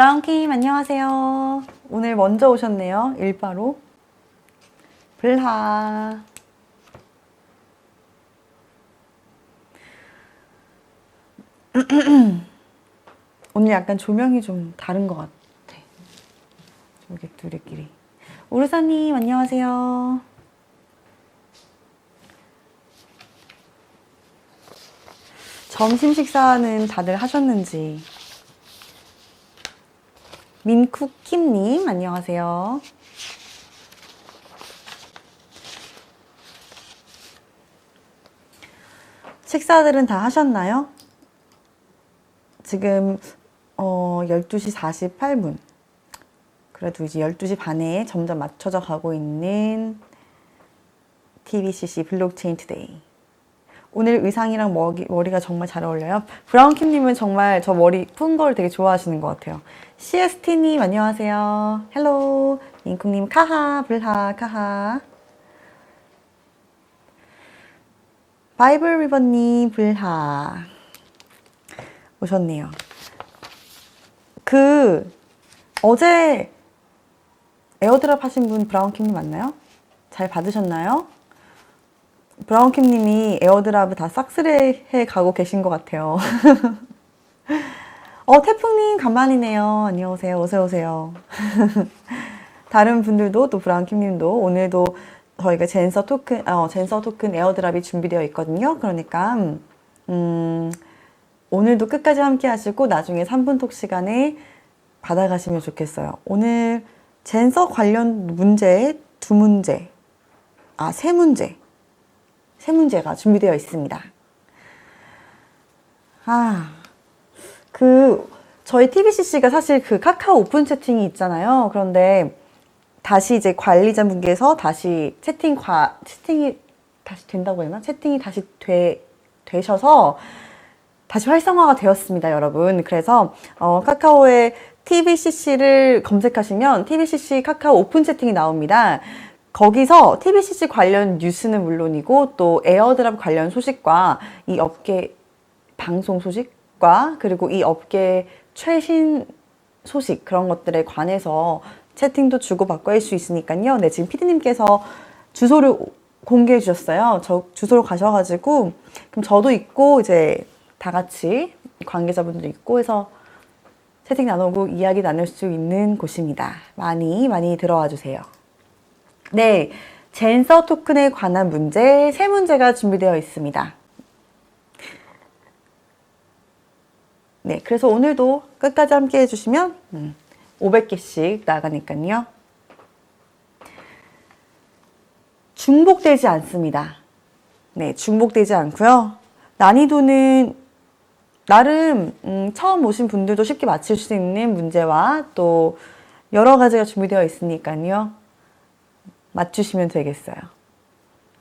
브라운킴 안녕하세요. 오늘 먼저 오셨네요. 일바로. 블하. 오늘 약간 조명이 좀 다른 것 같아. 저기 둘이끼리. 우르사님 안녕하세요. 점심 식사는 다들 하셨는지. 민쿠킴님, 안녕하세요. 식사들은 다 하셨나요? 지금, 어, 12시 48분. 그래도 이제 12시 반에 점점 맞춰져 가고 있는 TBCC 블록체인 투데이. 오늘 의상이랑 머리, 머리가 정말 잘 어울려요. 브라운킴님은 정말 저 머리 푼 걸 되게 좋아하시는 것 같아요. CST님, 안녕하세요. 헬로. 민쿵님, 카하, 블하, 카하. 바이블 리버님, 블하. 오셨네요. 그, 어제 에어드랍 하신 분 브라운킴님 맞나요? 잘 받으셨나요? 브라운킴님이 에어드랍을 다 싹쓸이해 가고 계신 것 같아요. 어, 태풍님 간만이네요. 안녕하세요. 어서 오세요. 다른 분들도 또 브라운킴님도 오늘도 저희가 젠서 토큰, 어, 젠서 토큰 에어드랍이 준비되어 있거든요. 그러니까 음, 오늘도 끝까지 함께 하시고 나중에 3분 톡 시간에 받아가시면 좋겠어요. 오늘 젠서 관련 문제 두 문제, 아, 세 문제. 세 문제가 준비되어 있습니다. 아, 그, 저희 TBCC가 사실 그 카카오 오픈 채팅이 있잖아요. 그런데 다시 이제 관리자분께서 다시 채팅 과, 채팅이 다시 된다고 되나? 채팅이 다시 돼, 되셔서 다시 활성화가 되었습니다, 여러분. 그래서, 어, 카카오에 TBCC를 검색하시면 TBCC 카카오 오픈 채팅이 나옵니다. 거기서 TBCC 관련 뉴스는 물론이고 또 에어드랍 관련 소식과 이 업계 방송 소식과 그리고 이 업계 최신 소식 그런 것들에 관해서 채팅도 주고받고 할 수 있으니까요. 네, 지금 피디님께서 주소를 공개해 주셨어요. 저 주소로 가셔가지고 그럼 저도 있고 이제 다 같이 관계자분들도 있고 해서 채팅 나누고 이야기 나눌 수 있는 곳입니다. 많이 많이 들어와 주세요. 네, 젠서 토큰에 관한 문제 세 문제가 준비되어 있습니다. 네, 그래서 오늘도 끝까지 함께 해주시면 음, 500개씩 나가니까요. 중복되지 않습니다. 네, 중복되지 않고요. 난이도는 나름 음, 처음 오신 분들도 쉽게 맞출 수 있는 문제와 또 여러 가지가 준비되어 있으니까요. 맞추시면 되겠어요.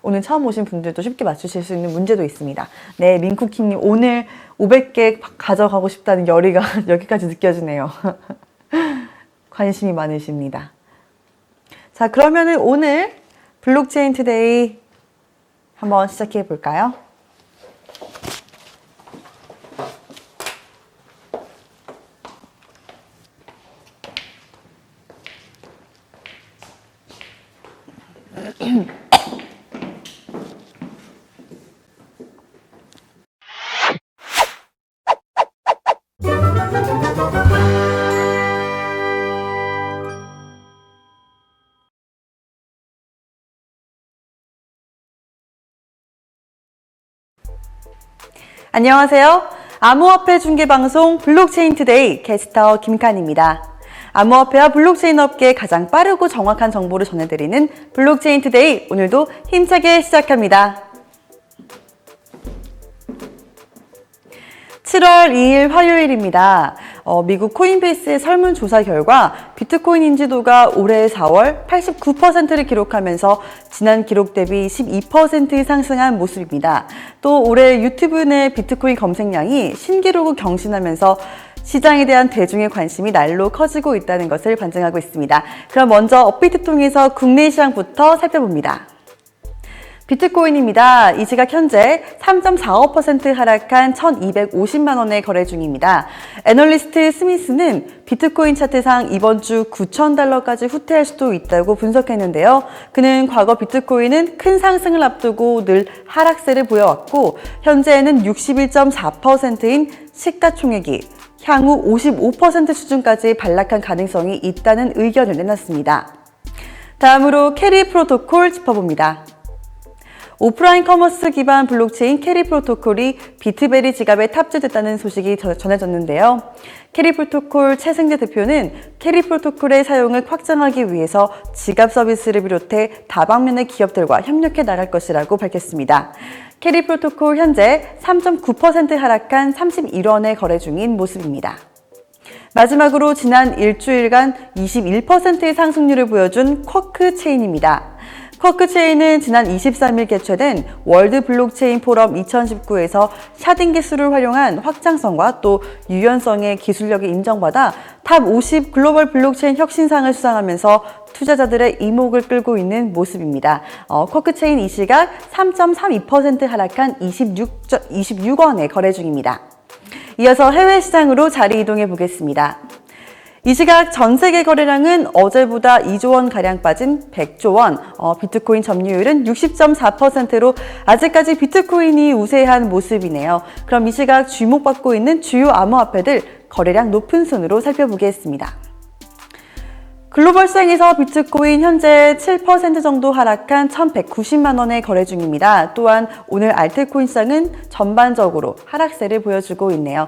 오늘 처음 오신 분들도 쉽게 맞추실 수 있는 문제도 있습니다. 네, 민쿠키님 오늘 500개 가져가고 싶다는 열의가 여기까지 느껴지네요. 관심이 많으십니다. 자, 그러면은 오늘 블록체인 투데이 한번 시작해 볼까요? 안녕하세요. 암호화폐 중개방송 블록체인 투데이 캐스터 김칸입니다. 암호화폐와 블록체인 업계의 가장 빠르고 정확한 정보를 전해드리는 블록체인 투데이 오늘도 힘차게 시작합니다. 7월 2일 화요일입니다. 어, 미국 코인베이스의 설문조사 결과 비트코인 인지도가 올해 4월 89%를 기록하면서 지난 기록 대비 12% 상승한 모습입니다. 또 올해 유튜브 내 비트코인 검색량이 신기록을 경신하면서 시장에 대한 대중의 관심이 날로 커지고 있다는 것을 반증하고 있습니다. 그럼 먼저 업비트 통해서 국내 시장부터 살펴봅니다. 비트코인입니다. 이 시각 현재 3.45% 하락한 1,250만 원에 거래 중입니다. 애널리스트 스미스는 비트코인 차트상 이번 주 9천 달러까지 후퇴할 수도 있다고 분석했는데요. 그는 과거 비트코인은 큰 상승을 앞두고 늘 하락세를 보여왔고 현재는 61.4%인 시가총액이 향후 55% 수준까지 반락한 가능성이 있다는 의견을 내놨습니다. 다음으로 캐리 프로토콜 짚어봅니다. 오프라인 커머스 기반 블록체인 캐리 프로토콜이 비트베리 지갑에 탑재됐다는 소식이 저- 전해졌는데요. 캐리 프로토콜 최승재 대표는 캐리 프로토콜의 사용을 확장하기 위해서 지갑 서비스를 비롯해 다방면의 기업들과 협력해 나갈 것이라고 밝혔습니다. 캐리 프로토콜 현재 3.9% 하락한 31원에 거래 중인 모습입니다. 마지막으로 지난 일주일간 21%의 상승률을 보여준 쿼크 체인입니다. 쿼크 체인은 지난 23일 개최된 월드 블록체인 포럼 2019에서 샤딩 기술을 활용한 확장성과 또 유연성의 기술력이 인정받아 탑 50 글로벌 블록체인 혁신상을 수상하면서 투자자들의 이목을 끌고 있는 모습입니다. 어, 쿼크 체인 이 시각 3.32% 하락한 26, 26원에 거래 중입니다. 이어서 해외 시장으로 자리 이동해 보겠습니다. 이 시각 전 세계 거래량은 어제보다 2조 원 가량 빠진 100조 원, 어, 비트코인 점유율은 60.4%로 아직까지 비트코인이 우세한 모습이네요. 그럼 이 시각 주목받고 있는 주요 암호화폐들 거래량 높은 순으로 살펴보겠습니다. 글로벌 시장에서 비트코인 현재 7% 정도 하락한 1,190만 원에 거래 중입니다. 또한 오늘 알트코인 시장은 전반적으로 하락세를 보여주고 있네요.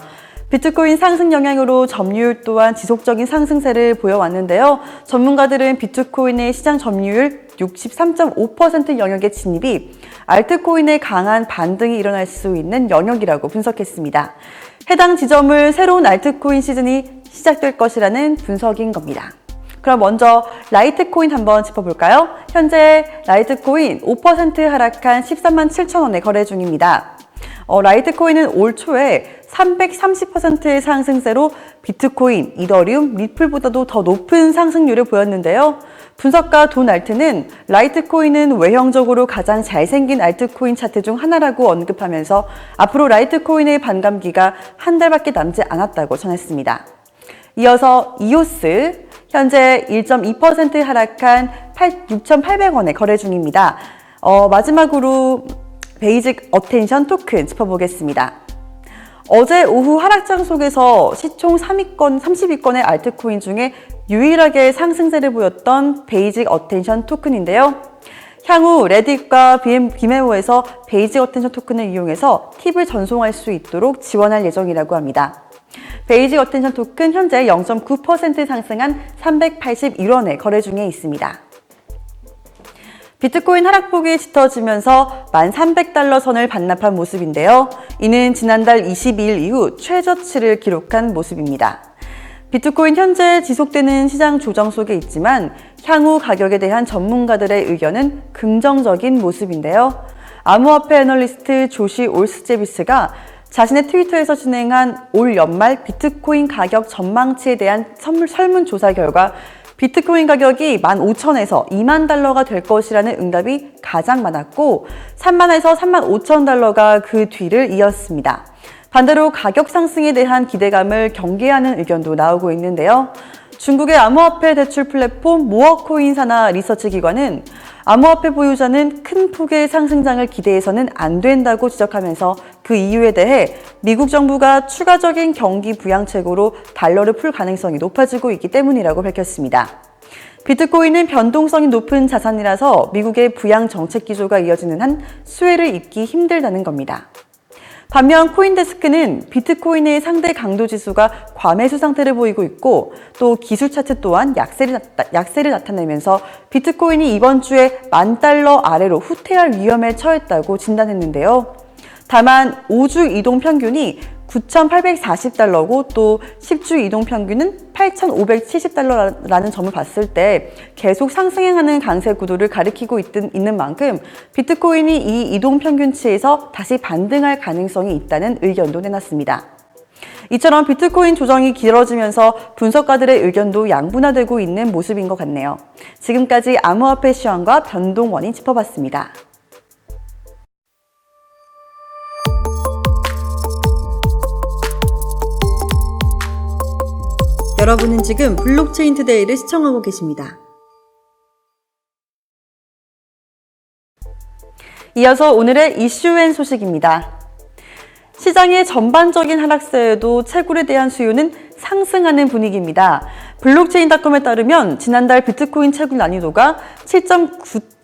비트코인 상승 영향으로 점유율 또한 지속적인 상승세를 보여왔는데요. 전문가들은 비트코인의 시장 점유율 63.5% 영역의 진입이 알트코인의 강한 반등이 일어날 수 있는 영역이라고 분석했습니다. 해당 지점을 새로운 알트코인 시즌이 시작될 것이라는 분석인 겁니다. 그럼 먼저 라이트코인 한번 짚어볼까요? 현재 라이트코인 5% 하락한 13만 7천 원에 거래 중입니다. 어, 라이트코인은 올 초에 330%의 상승세로 비트코인, 이더리움, 리플보다도 더 높은 상승률을 보였는데요. 분석가 돈 알트는 라이트코인은 외형적으로 가장 잘생긴 알트코인 차트 중 하나라고 언급하면서 앞으로 라이트코인의 반감기가 한 달밖에 남지 않았다고 전했습니다. 이어서 이오스 현재 1.2% 하락한 6,800원에 거래 중입니다. 어, 마지막으로 베이직 어텐션 토큰 짚어보겠습니다. 어제 오후 하락장 속에서 시총 3위권, 30위권의 알트코인 중에 유일하게 상승세를 보였던 베이직 어텐션 토큰인데요. 향후 레딧과 비메모에서 베이직 어텐션 토큰을 이용해서 팁을 전송할 수 있도록 지원할 예정이라고 합니다. 베이직 어텐션 토큰 현재 0.9% 상승한 381원에 거래 중에 있습니다. 비트코인 하락폭이 짙어지면서 1,300달러 선을 반납한 모습인데요. 이는 지난달 22일 이후 최저치를 기록한 모습입니다. 비트코인 현재 지속되는 시장 조정 속에 있지만 향후 가격에 대한 전문가들의 의견은 긍정적인 모습인데요. 암호화폐 애널리스트 조시 올스제비스가 자신의 트위터에서 진행한 올 연말 비트코인 가격 전망치에 대한 선물 설문조사 결과 비트코인 가격이 15,000에서 2만 달러가 될 것이라는 응답이 가장 많았고 3만에서 3만 5천 달러가 그 뒤를 이었습니다. 반대로 가격 상승에 대한 기대감을 경계하는 의견도 나오고 있는데요. 중국의 암호화폐 대출 플랫폼 모어코인 산하 리서치 기관은 암호화폐 보유자는 큰 폭의 상승장을 기대해서는 안 된다고 지적하면서 그 이유에 대해 미국 정부가 추가적인 경기 부양책으로 달러를 풀 가능성이 높아지고 있기 때문이라고 밝혔습니다. 비트코인은 변동성이 높은 자산이라서 미국의 부양 정책 기조가 이어지는 한 수혜를 입기 힘들다는 겁니다. 반면 코인데스크는 비트코인의 상대 강도 지수가 과매수 상태를 보이고 있고 또 기술 차트 또한 약세를, 나타, 약세를 나타내면서 비트코인이 이번 주에 만 달러 아래로 후퇴할 위험에 처했다고 진단했는데요. 다만 5주 이동 평균이 9,840달러고 또 10주 이동 평균은 8,570달러라는 점을 봤을 때 계속 상승하는 강세 구도를 가리키고 있는 만큼 비트코인이 이 이동 평균치에서 다시 반등할 가능성이 있다는 의견도 내놨습니다. 이처럼 비트코인 조정이 길어지면서 분석가들의 의견도 양분화되고 있는 모습인 것 같네요. 지금까지 암호화폐 시황과 변동 원인 짚어봤습니다. 여러분은 지금 블록체인 투데이를 시청하고 계십니다. 이어서 오늘의 이슈앤 소식입니다. 시장의 전반적인 하락세에도 채굴에 대한 수요는 상승하는 분위기입니다. 블록체인닷컴에 따르면 지난달 비트코인 채굴 난이도가 7.9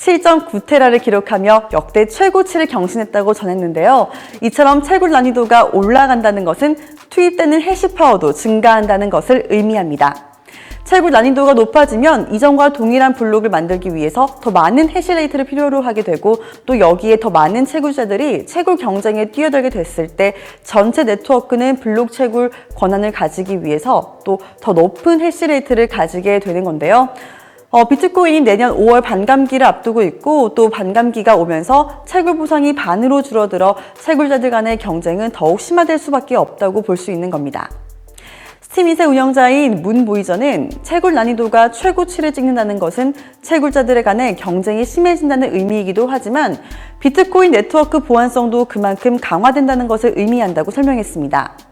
7.9테라를 기록하며 역대 최고치를 경신했다고 전했는데요. 이처럼 채굴 난이도가 올라간다는 것은 투입되는 해시 파워도 증가한다는 것을 의미합니다. 채굴 난이도가 높아지면 이전과 동일한 블록을 만들기 위해서 더 많은 해시레이트를 필요로 하게 되고 또 여기에 더 많은 채굴자들이 채굴 경쟁에 뛰어들게 됐을 때 전체 네트워크는 블록 채굴 권한을 가지기 위해서 또 더 높은 해시레이트를 가지게 되는 건데요. 어, 비트코인이 내년 5월 반감기를 앞두고 있고 또 반감기가 오면서 채굴 보상이 반으로 줄어들어 채굴자들 간의 경쟁은 더욱 심화될 수밖에 없다고 볼 수 있는 겁니다. 스팀잇의 운영자인 문 보이저는 채굴 난이도가 최고치를 찍는다는 것은 채굴자들에 간의 경쟁이 심해진다는 의미이기도 하지만 비트코인 네트워크 보안성도 그만큼 강화된다는 것을 의미한다고 설명했습니다.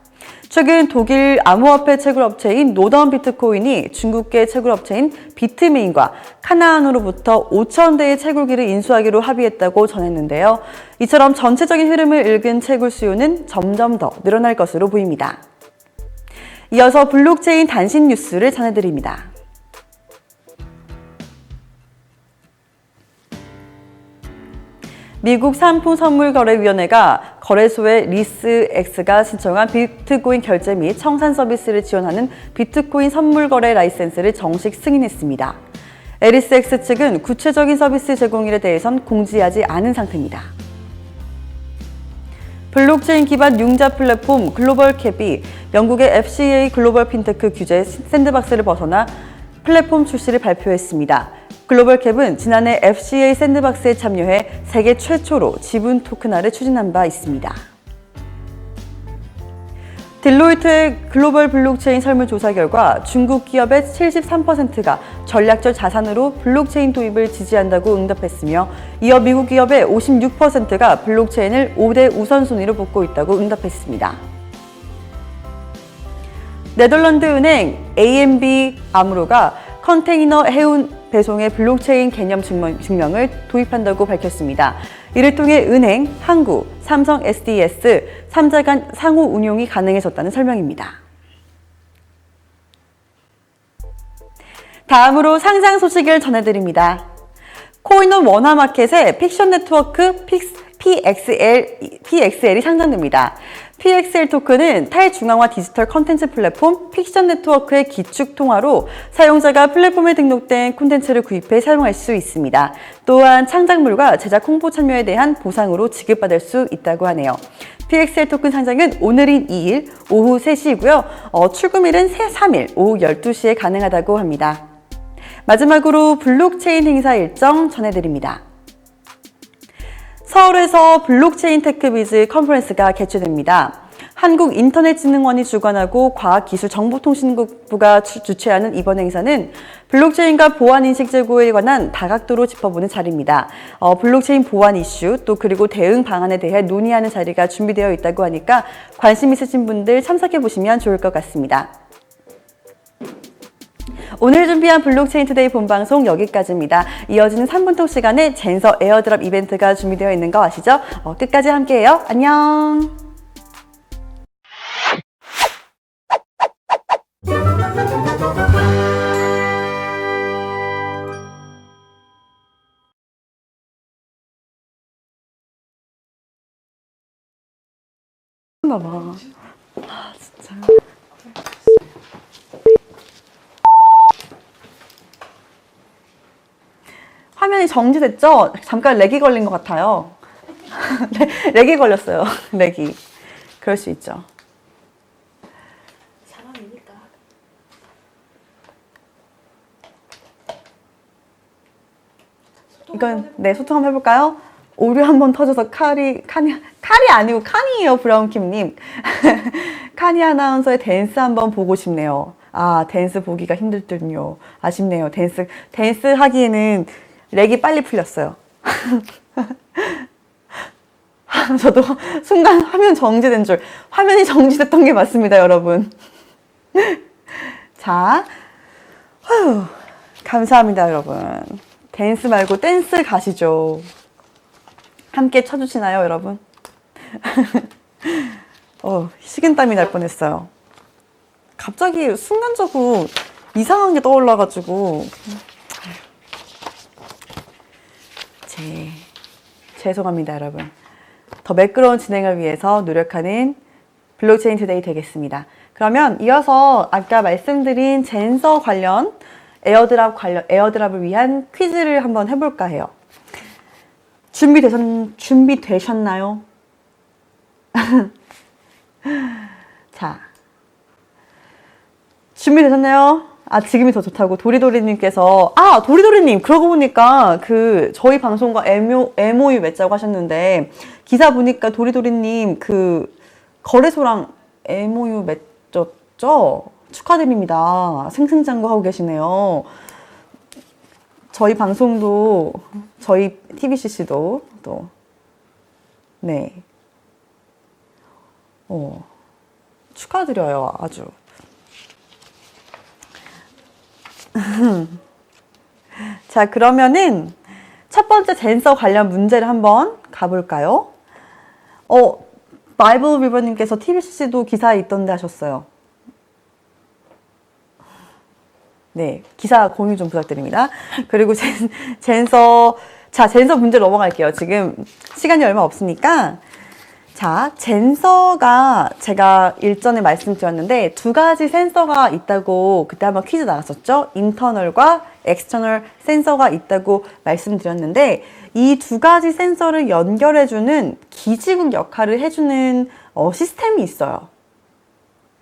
최근 독일 암호화폐 채굴 업체인 노던 비트코인이 중국계 채굴 업체인 비트메인과 카나안으로부터 5천 대의 채굴기를 인수하기로 합의했다고 전했는데요. 이처럼 전체적인 흐름을 읽은 채굴 수요는 점점 더 늘어날 것으로 보입니다. 이어서 블록체인 단신 뉴스를 전해드립니다. 미국 상품선물거래위원회가 거래소의 리스X가 신청한 비트코인 결제 및 청산 서비스를 지원하는 비트코인 선물거래 라이센스를 정식 승인했습니다. LSX 측은 구체적인 서비스 제공일에 대해선 공지하지 않은 상태입니다. 블록체인 기반 융자 플랫폼 글로벌캡이 영국의 FCA 글로벌 핀테크 규제 샌드박스를 벗어나 플랫폼 출시를 발표했습니다. 글로벌캡은 지난해 FCA 샌드박스에 참여해 세계 최초로 지분 토큰화를 추진한 바 있습니다. 딜로이트의 글로벌 블록체인 설문조사 결과 중국 기업의 73%가 전략적 자산으로 블록체인 도입을 지지한다고 응답했으며 이어 미국 기업의 56%가 블록체인을 5대 우선순위로 뽑고 있다고 응답했습니다. 네덜란드 은행 AMB 아무로가 컨테이너 해운 배송의 블록체인 개념 증명, 증명 을 도입한다고 밝혔습니다. 이를 통해 은행, 항구, 삼성 SDS 3자 간 상호 운용이 가능해졌다는 설명입니다. 다음으로 상장 소식을 전해드립니다. 코인원 원화마켓의 픽션 네트워크 PXL, PXL이 상장됩니다. PXL 토큰은 탈중앙화 디지털 컨텐츠 플랫폼 픽션 네트워크의 기축 통화로 사용자가 플랫폼에 등록된 콘텐츠를 구입해 사용할 수 있습니다. 또한 창작물과 제작 홍보 참여에 대한 보상으로 지급받을 수 있다고 하네요. PXL 토큰 상장은 오늘인 2일 오후 3시이고요. 어, 출금일은 3일 오후 12시에 가능하다고 합니다. 마지막으로 블록체인 행사 일정 전해드립니다. 서울에서 블록체인 테크비즈 컨퍼런스가 개최됩니다. 한국인터넷진흥원이 주관하고 과학기술정보통신부가 주최하는 이번 행사는 블록체인과 보안 인식 제고에 관한 다각도로 짚어보는 자리입니다. 어, 블록체인 보안 이슈 또 그리고 대응 방안에 대해 논의하는 자리가 준비되어 있다고 하니까 관심 있으신 분들 참석해 보시면 좋을 것 같습니다. 오늘 준비한 블록체인 투데이 본방송 여기까지입니다. 이어지는 3분 톡 시간에 젠서 에어드랍 이벤트가 준비되어 있는 거 아시죠? 어, 끝까지 함께해요. 안녕! 봐봐. 아, 진짜. 화면 화면이 정지됐죠? 잠깐 렉이 걸린 것 같아요. 렉- 렉이 걸렸어요. 렉이. 그럴 수 있죠. 사람이니까. 이건 네 소통 한번 해볼까요? 오류 한번 터져서 칼이 칸이 칼이 아니고 칸이에요 브라운킴님 칸이 아나운서의 댄스 한번 보고 싶네요. 아 댄스 보기가 힘들 듯요. 아쉽네요. 댄스 댄스 하기에는 렉이 빨리 풀렸어요. 저도 순간 화면 정지된 줄 화면이 정지됐던 게 맞습니다, 여러분. 자, 휴, 감사합니다, 여러분. 댄스 말고 댄스 가시죠. 함께 쳐주시나요, 여러분? 어, 식은땀이 날 뻔했어요. 갑자기 순간적으로 이상한 게 떠올라가지고. 제, 죄송합니다, 여러분. 더 매끄러운 진행을 위해서 노력하는 블록체인 투데이 되겠습니다. 그러면 이어서 아까 말씀드린 젠서 관련 에어드랍 관련 에어드랍을 위한 퀴즈를 한번 해볼까 해요. 준비되셨 준비되셨나요? 자, 준비되셨나요? 아 지금이 더 좋다고 도리도리님께서 아 도리도리님 그러고 보니까 그 저희 방송과 MO, MOU 맺자고 하셨는데 기사 보니까 도리도리님 그 거래소랑 MOU 맺었죠? 축하드립니다. 승승장구하고 계시네요. 저희 방송도 저희 TBCC도 또 네. 어. 축하드려요. 아주. 자, 그러면은 첫 번째 젠서 관련 문제를 한번 가볼까요? 어, 바이블 리버님께서 TBC도 기사에 있던데 하셨어요. 네, 기사 공유 좀 부탁드립니다. 그리고 젠, 젠서, 자, 젠서 문제 넘어갈게요. 지금 시간이 얼마 없으니까. 자, 젠서가 제가 일전에 말씀드렸는데 두 가지 센서가 있다고 그때 한번 퀴즈 나왔었죠? 인터널과 엑스터널 센서가 있다고 말씀드렸는데 이 두 가지 센서를 연결해주는 기지국 역할을 해주는 어, 시스템이 있어요.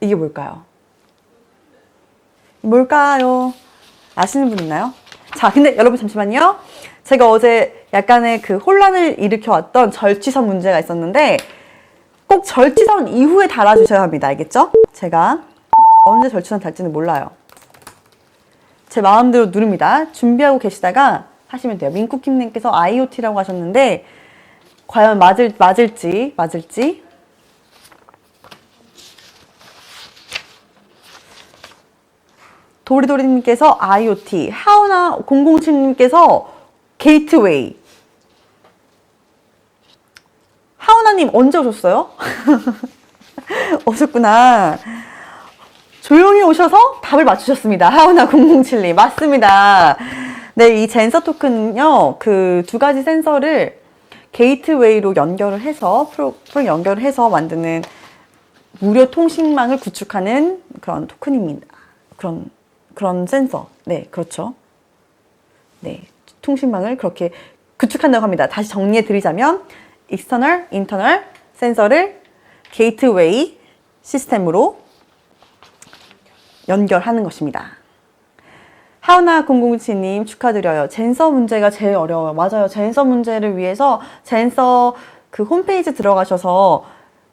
이게 뭘까요? 뭘까요? 아시는 분 있나요? 자, 근데 여러분 잠시만요. 제가 어제 약간의 그 혼란을 일으켜왔던 절취선 문제가 있었는데 꼭 절취선 이후에 달아주셔야 합니다. 알겠죠? 제가 언제 절취선 달지는 몰라요. 제 마음대로 누릅니다. 준비하고 계시다가 하시면 돼요. 민쿠킴님께서 IoT라고 하셨는데 과연 맞을, 맞을지, 맞을지. 도리도리님께서 IoT, 하우나 007님께서 게이트웨이. 하우나님 언제 오셨어요? 오셨구나. 조용히 오셔서 답을 맞추셨습니다. 하우나 007님. 맞습니다. 네, 이 젠서 토큰은요, 그 두 가지 센서를 게이트웨이로 연결을 해서, 프로 연결을 해서 만드는 무료 통신망을 구축하는 그런 토큰입니다. 그런, 그런 센서. 네, 그렇죠. 네, 통신망을 그렇게 구축한다고 합니다. 다시 정리해 드리자면, external, internal 센서를 게이트웨이 시스템으로 연결하는 것입니다. 하우나 007님 축하드려요. 젠서 문제가 제일 어려워요. 맞아요. 젠서 문제를 위해서 젠서 그 홈페이지 들어가셔서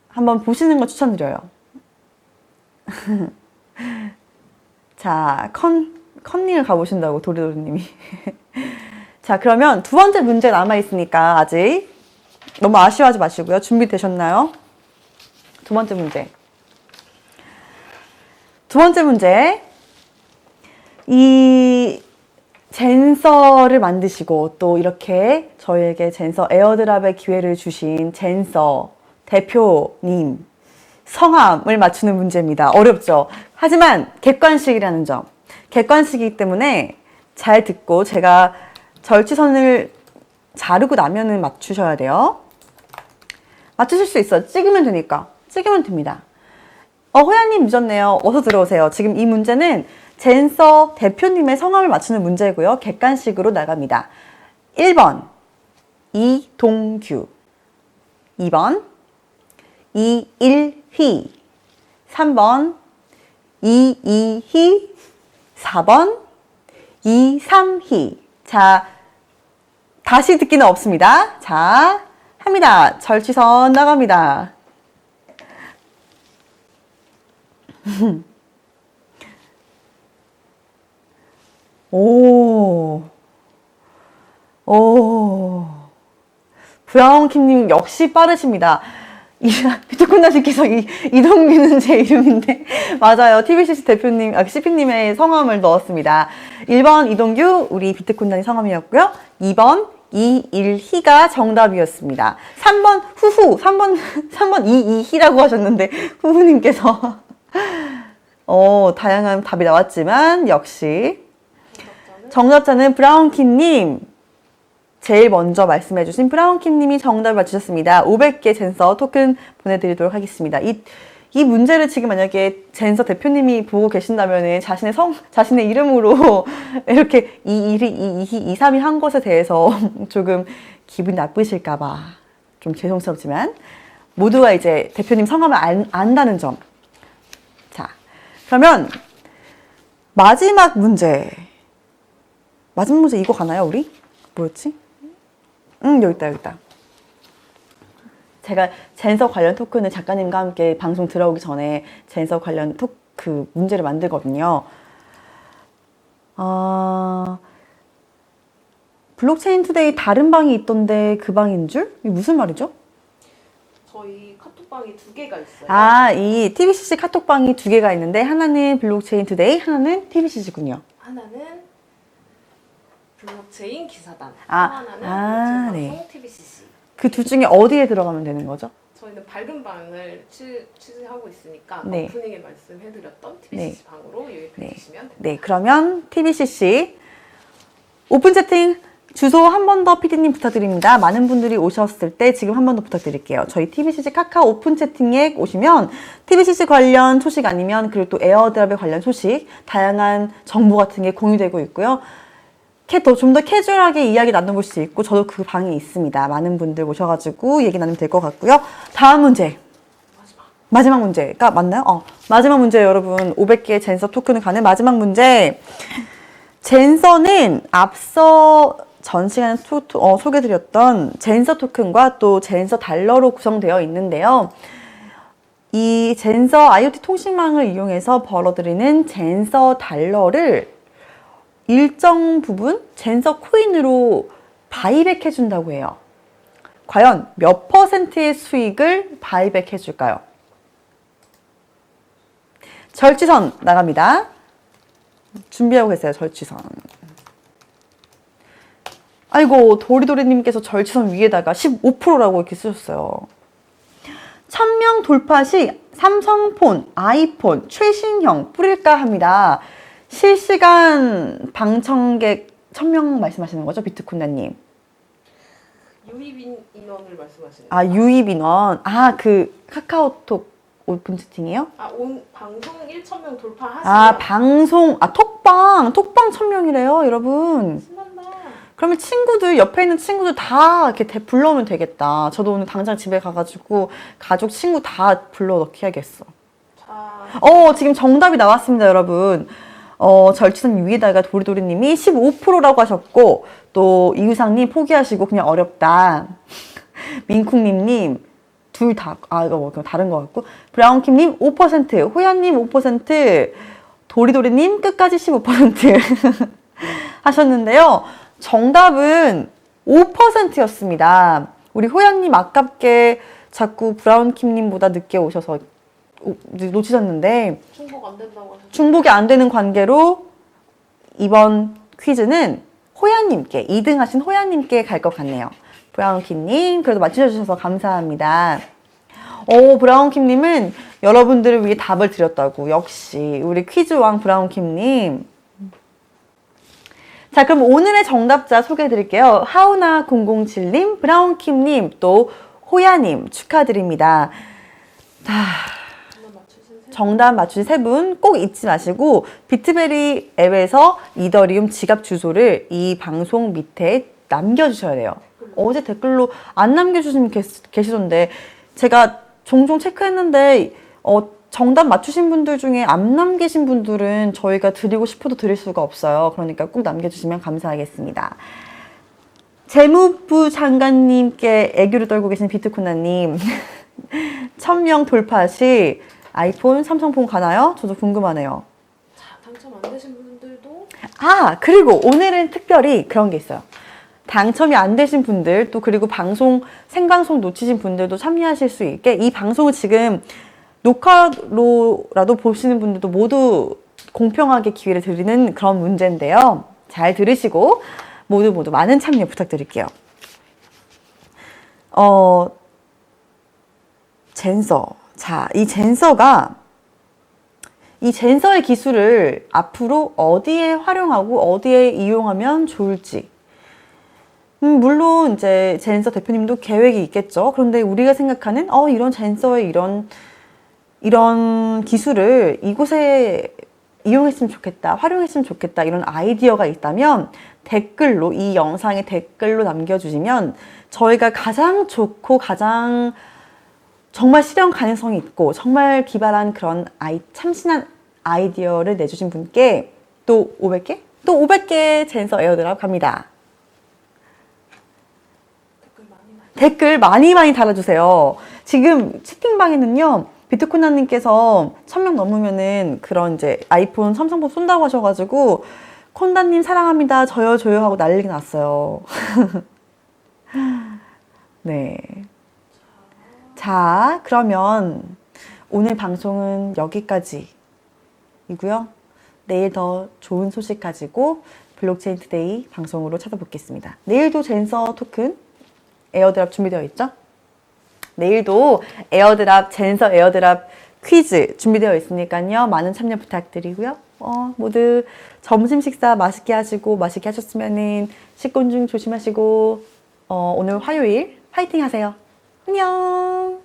한번 보시는 거 추천드려요. 자, 컨, 컨닝을 가보신다고 도리도리님이. 자, 그러면 두 번째 문제 남아있으니까 아직 너무 아쉬워하지 마시고요. 준비되셨나요? 두 번째 문제. 두 번째 문제. 이 젠서를 만드시고 또 이렇게 저희에게 젠서 에어드랍의 기회를 주신 젠서 대표님 성함을 맞추는 문제입니다. 어렵죠? 하지만 객관식이라는 점. 객관식이기 때문에 잘 듣고 제가 절취선을 자르고 나면은 맞추셔야 돼요. 맞추실 수 있어요. 찍으면 되니까. 찍으면 됩니다. 어, 호야님 늦었네요. 어서 들어오세요. 지금 이 문제는 젠서 대표님의 성함을 맞추는 문제고요. 객관식으로 나갑니다. 1번 이동규 2번 이일휘 3번 이이희 4번 이삼희 자 다시 듣기는 없습니다. 자 합니다. 절취선 나갑니다. 오. 오. 브라운킴님 역시 빠르십니다. 이, 이동규는 제 이름인데. 맞아요. TBCC 대표님, 아, CP님의 성함을 넣었습니다. 1번 이동규, 우리 비트콘다님 성함이었고요. 2번 이일희가 정답이었습니다. 3번 후후, 3번, 3번 이이희라고 하셨는데, 후후님께서. 어, 다양한 답이 나왔지만, 역시 정답자는 브라운키님. 제일 먼저 말씀해주신 브라운키님이 정답을 맞추셨습니다. 500개 젠서 토큰 보내드리도록 하겠습니다. 이, 이 문제를 지금 만약에 젠서 대표님이 보고 계신다면 자신의 성, 자신의 이름으로 이렇게 이 일이, 이, 이, 이, 삼이 한 것에 대해서 조금 기분이 나쁘실까봐 좀 죄송스럽지만 모두가 이제 대표님 성함을 안, 안다는 점. 자, 그러면 마지막 문제. 마지막 문제 이거 가나요, 우리? 뭐였지? 응, 여기 있다, 여기 있다. 제가 젠서 관련 토큰을 작가님과 함께 방송 들어오기 전에 젠서 관련 토, 그 문제를 만들거든요. 아, 블록체인 투데이 다른 방이 있던데 그 방인 줄? 이게 무슨 말이죠? 저희 카톡방이 두 개가 있어요. 아, 이 TBCC 카톡방이 두 개가 있는데 하나는 블록체인 투데이, 하나는 TBCC군요. 하나는 블록체인 기사단, 아, 또 하나는 아, 아, 네. TBCC. 그 둘 중에 어디에 들어가면 되는 거죠? 저희는 밝은 방을 취, 취재하고 있으니까 네. 오프닝에 말씀해드렸던 TBCC 방으로 유입해 네. 주시면 됩니다. 네, 그러면 TBCC 오픈 채팅 주소 한 번더 PD님 부탁드립니다. 많은 분들이 오셨을 때 지금 한 번 더 부탁드릴게요. 저희 TBCC 카카오 오픈 채팅에 오시면 TBCC 관련 소식 아니면 그리고 또 에어드랍에 관련 소식, 다양한 정보 같은 게 공유되고 있고요. 좀더 캐주얼하게 이야기 나눠볼 수 있고 저도 그 방에 있습니다. 많은 분들 오셔가지고 얘기 나누면 될 것 같고요. 다음 문제. 마지막. 문제가 맞나요? 어, 마지막 문제 여러분 500개 젠서 토큰을 가는 마지막 문제 젠서는 앞서 전 시간에 소, 어, 소개드렸던 젠서 토큰과 또 젠서 달러로 구성되어 있는데요. 이 젠서 IoT 통신망을 이용해서 벌어들이는 젠서 달러를 일정 부분 젠서 코인으로 바이백 해준다고 해요. 과연 몇 퍼센트의 수익을 바이백 해줄까요? 절취선 나갑니다. 준비하고 계세요, 절취선. 아이고, 도리도리님께서 절취선 위에다가 15%라고 이렇게 쓰셨어요. 1000명 돌파 시 삼성폰, 아이폰 최신형 뿌릴까 합니다. 실시간 방청객 1000명 말씀하시는 거죠, 비트콘다님? 유입 인- 인원을 말씀하시는 아? 유입 인원. 아, 그 카카오톡 오픈 채팅이에요? 아, 온 방송 1,000명 돌파하시면 아, 방송, 아, 톡방. 톡방 1000명이래요, 여러분. 신난다. 그러면 친구들, 옆에 있는 친구들 다 이렇게 대- 불러오면 되겠다. 저도 오늘 당장 집에 가가지고 가족, 친구 다 불러 넣기 해야겠어. 자, 어, 지금 정답이 나왔습니다, 여러분. 어, 절치선 위에다가 도리도리님이 15%라고 하셨고, 또 이유상님 포기하시고 그냥 어렵다. 민쿵님님 둘 다, 아, 이거 뭐 다른 것 같고, 브라운킴님 5%, 호야님 5%, 도리도리님 끝까지 15% 하셨는데요. 정답은 5%였습니다. 우리 호야님 아깝게 자꾸 브라운킴님보다 늦게 오셔서 오- 놓치셨는데, 충족 안 된다고 하셨죠? 중복이 안 되는 관계로 이번 퀴즈는 호야님께, 2등 하신 호야님께 갈 것 같네요. 브라운킴님, 그래도 맞춰주셔서 감사합니다. 오, 브라운킴님은 여러분들을 위해 답을 드렸다고. 역시, 우리 퀴즈왕 브라운킴님. 자, 그럼 오늘의 정답자 소개해 드릴게요. 하우나 007님, 브라운킴님, 또 호야님 축하드립니다. 맞추신 세 정답 맞추신 세 분 꼭 잊지 마시고 비트베리 앱에서 이더리움 지갑 주소를 이 방송 밑에 남겨주셔야 돼요. 어제 댓글로 안 남겨주신 분 계시- 계시던데 제가 종종 체크했는데 어, 정답 맞추신 분들 중에 안 남기신 분들은 저희가 드리고 싶어도 드릴 수가 없어요. 그러니까 꼭 남겨주시면 감사하겠습니다. 재무부 장관님께 애교를 떨고 계신 비트코나님 1000명 돌파 시 아이폰, 삼성폰 가나요? 저도 궁금하네요. 자, 당첨 안 되신 분들도 아, 그리고 오늘은 특별히 그런 게 있어요. 당첨이 안 되신 분들, 또 그리고 방송, 생방송 놓치신 분들도 참여하실 수 있게 이 방송을 지금 녹화로라도 보시는 분들도 모두 공평하게 기회를 드리는 그런 문제인데요. 잘 들으시고 모두 모두 많은 참여 부탁드릴게요. 어, 젠서. 자, 이 젠서가 이 젠서의 기술을 앞으로 어디에 활용하고 어디에 이용하면 좋을지. 음, 물론 이제 젠서 대표님도 계획이 있겠죠. 그런데 우리가 생각하는 어 이런 젠서의 이런 이런 기술을 이곳에 이용했으면 좋겠다, 활용했으면 좋겠다 이런 아이디어가 있다면 댓글로 이 영상에 댓글로 남겨주시면 저희가 가장 좋고 가장 정말 실현 가능성이 있고 정말 기발한 그런 아이 참신한 아이디어를 내주신 분께 또 500개? 또 500개 젠서 에어드랍 갑니다. 댓글 많이 많이 달아주세요. 지금 채팅방에는요, 비트코나님께서 1000명 넘으면은 그런 이제 아이폰, 삼성폰 쏜다고 하셔가지고, 콘다님 사랑합니다. 저요, 저요 하고 난리 났어요. 네. 자, 그러면 오늘 방송은 여기까지이고요. 내일 더 좋은 소식 가지고 블록체인 투데이 방송으로 찾아뵙겠습니다. 내일도 젠서 토큰 에어드랍 준비되어 있죠? 내일도 에어드랍, 젠서 에어드랍 퀴즈 준비되어 있으니까요. 많은 참여 부탁드리고요. 어, 모두 점심 식사 맛있게 하시고 맛있게 하셨으면은 식곤증 조심하시고 어, 오늘 화요일 파이팅 하세요. 안녕.